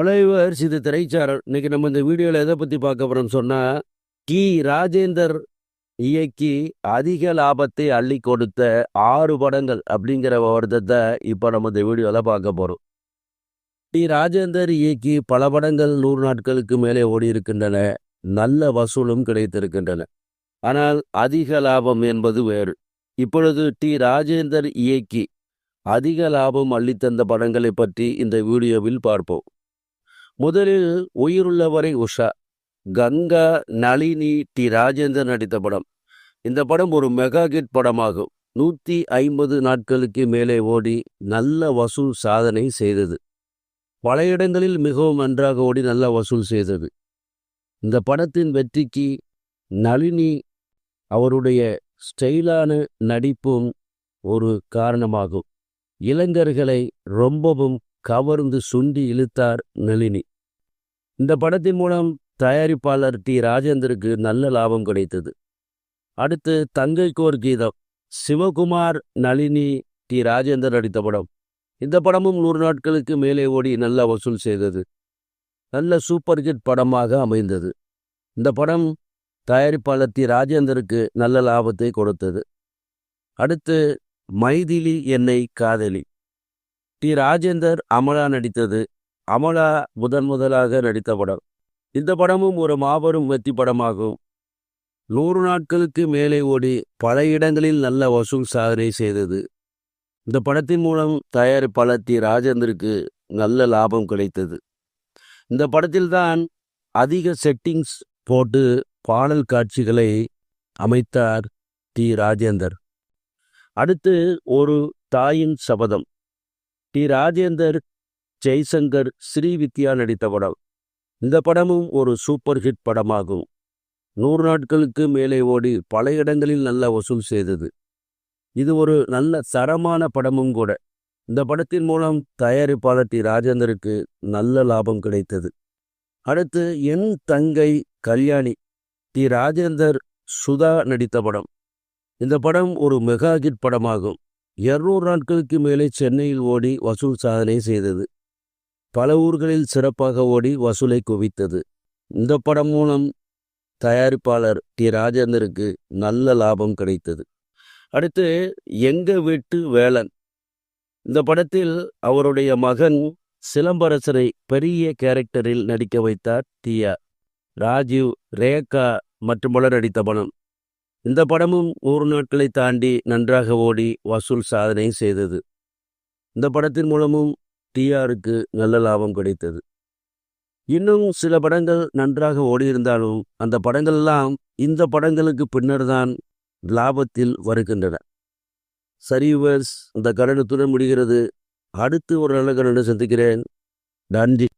Followers இது திரைச்சாரல். இன்னைக்கு நம்ம இந்த வீடியோவில் எதை பற்றி பார்க்க போகிறோம்னு சொன்னால் டி ராஜேந்தர் இயக்கி அதிக லாபத்தை அள்ளி கொடுத்த ஆறு படங்கள் அப்படிங்கிற வருத்தத்தை இப்போ நம்ம இந்த வீடியோவில் பார்க்க போகிறோம் டி ராஜேந்தர் இயக்கி பல படங்கள் நூறு நாட்களுக்கு மேலே ஓடி இருக்கின்றன. நல்ல வசூலும் கிடைத்திருக்கின்றன. ஆனால் அதிக லாபம் என்பது வேறு. இப்பொழுது டி. ராஜேந்தர் இயக்கி அதிக லாபம் அள்ளித்தந்த படங்களை பற்றி இந்த வீடியோவில் பார்ப்போம். முதலில் உயிருள்ளவரை உஷா. கங்கா நளினி டி. ராஜேந்தர் நடித்த படம். இந்த படம் ஒரு மெகா ஹிட் படமாகும். நூற்றி ஐம்பது நாட்களுக்கு மேலே ஓடி நல்ல வசூல் சாதனை செய்தது. பல இடங்களில் மிகவும் நன்றாக ஓடி நல்ல வசூல் செய்தது. இந்த படத்தின் வெற்றிக்கு நளினி அவருடைய ஸ்டைலான நடிப்பும் ஒரு காரணமாகும். இளைஞர்களை ரொம்பவும் கவர்ந்து சுண்டி இழுத்தார் நளினி. இந்த படத்தின் மூலம் தயாரிப்பாளர் டி. ராஜேந்தருக்கு நல்ல லாபம் கிடைத்தது. அடுத்து தங்கைக்கோர் கீதம். சிவகுமார் நளினி டி. ராஜேந்தர் நடித்த படம். இந்த படமும் நூறு நாட்களுக்கு மேலே ஓடி நல்ல வசூல் செய்தது. நல்ல சூப்பர் ஹிட் படமாக அமைந்தது. இந்த படம் தயாரிப்பாளர் டி. ராஜேந்தருக்கு நல்ல லாபத்தை கொடுத்தது. அடுத்து மைதிலி என்னை காதலி. டி. ராஜேந்தர் அமலா நடித்தது. அமலா முதன் முதலாக நடித்த படம். இந்த படமும் ஒரு மாபெரும் வெற்றி படமாகும். நூறு நாட்களுக்கு மேலே ஓடி பல இடங்களில் நல்ல வசூல் சாதனை செய்தது. இந்த படத்தின் மூலம் தயாரிப்பாளர் டி. ராஜேந்தருக்கு நல்ல லாபம் கிடைத்தது. இந்த படத்தில்தான் அதிக செட்டிங்ஸ் போட்டு பாடல் காட்சிகளை அமைத்தார் டி. ராஜேந்தர். அடுத்து ஒரு தாயின் சபதம். டி. ராஜேந்தர் ஜெய்சங்கர் ஸ்ரீவித்யா நடித்த படம். இந்த படமும் ஒரு சூப்பர் ஹிட் படமாகும். நூறு நாட்களுக்கு மேலே ஓடி பல இடங்களில் நல்ல வசூல் செய்தது. இது ஒரு நல்ல தரமான படமும் கூட. இந்த படத்தின் மூலம் தயாரிப்பாளர் டி. ராஜேந்தருக்கு நல்ல லாபம் கிடைத்தது. அடுத்து என் தங்கை கல்யாணி டி. ராஜேந்தர் சுதா நடித்த படம். இந்த படம் ஒரு மெகா ஹிட் படமாகும். இருநூறு நாட்களுக்கு மேலே சென்னையில் ஓடி வசூல் சாதனை செய்தது. பல ஊர்களில் சிறப்பாக ஓடி வசூலை குவித்தது. இந்த படம் மூலம் தயாரிப்பாளர் டி. ராஜேந்தருக்கு நல்ல லாபம் கிடைத்தது. அடுத்து எங்க வீட்டு வேலன். இந்த படத்தில் அவருடைய மகன் சிலம்பரசரை பெரிய கேரக்டரில் நடிக்க வைத்தார் டிஆ ராஜீவ் ரேகா மற்றும் பலர் நடித்த படம். இந்த படமும் நூறு நாட்களை தாண்டி நன்றாக ஓடி வசூல் சாதனை செய்தது. இந்த படத்தின் மூலமும் டிஆருக்கு நல்ல லாபம் கிடைத்தது. இன்னும் சில படங்கள் நன்றாக ஓடியிருந்தாலும் அந்த படங்கள்லாம் இந்த படங்களுக்கு பின்னர் தான் லாபத்தில் வருகின்றன. சரிவர்ஸ் இந்த கடனத்துடன் முடிகிறது. அடுத்து ஒரு நல்ல கடனை சந்திக்கிறேன். நன்றி.